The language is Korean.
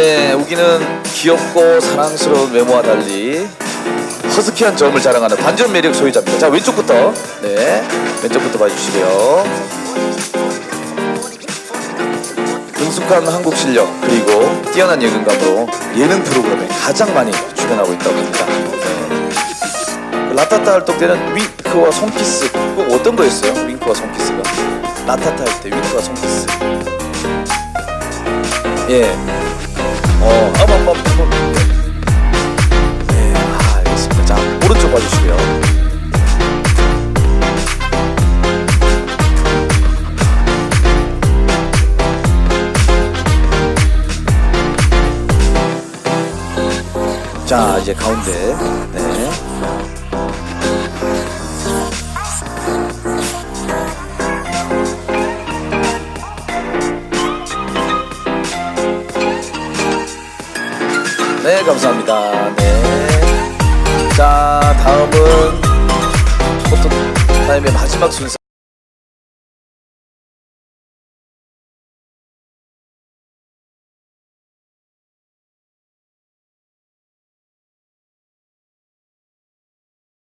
네, 우기는 귀엽고 사랑스러운 외모와 달리 허스키한 점을 자랑하는 반전 매력 소유자입니다. 자, 왼쪽부터. 네, 왼쪽부터 봐주시고요. 능숙한 한국 실력 그리고 뛰어난 예능감으로 예능 프로그램에 가장 많이 출연하고 있다고 합니다. 네. 라타타 활동 때는 윙크와 손키스 꼭 어떤 거였어요? 윙크와 손키스가 라타타 할 때 윙크와 손키스 예. 어, 한번 한번. 네, 아, 알겠습니다. 자, 오른쪽 봐주시고요. 자, 이제 가운데. 네. 네, 감사합니다. 네. 자, 다음은 포토 타임의 마지막 순서.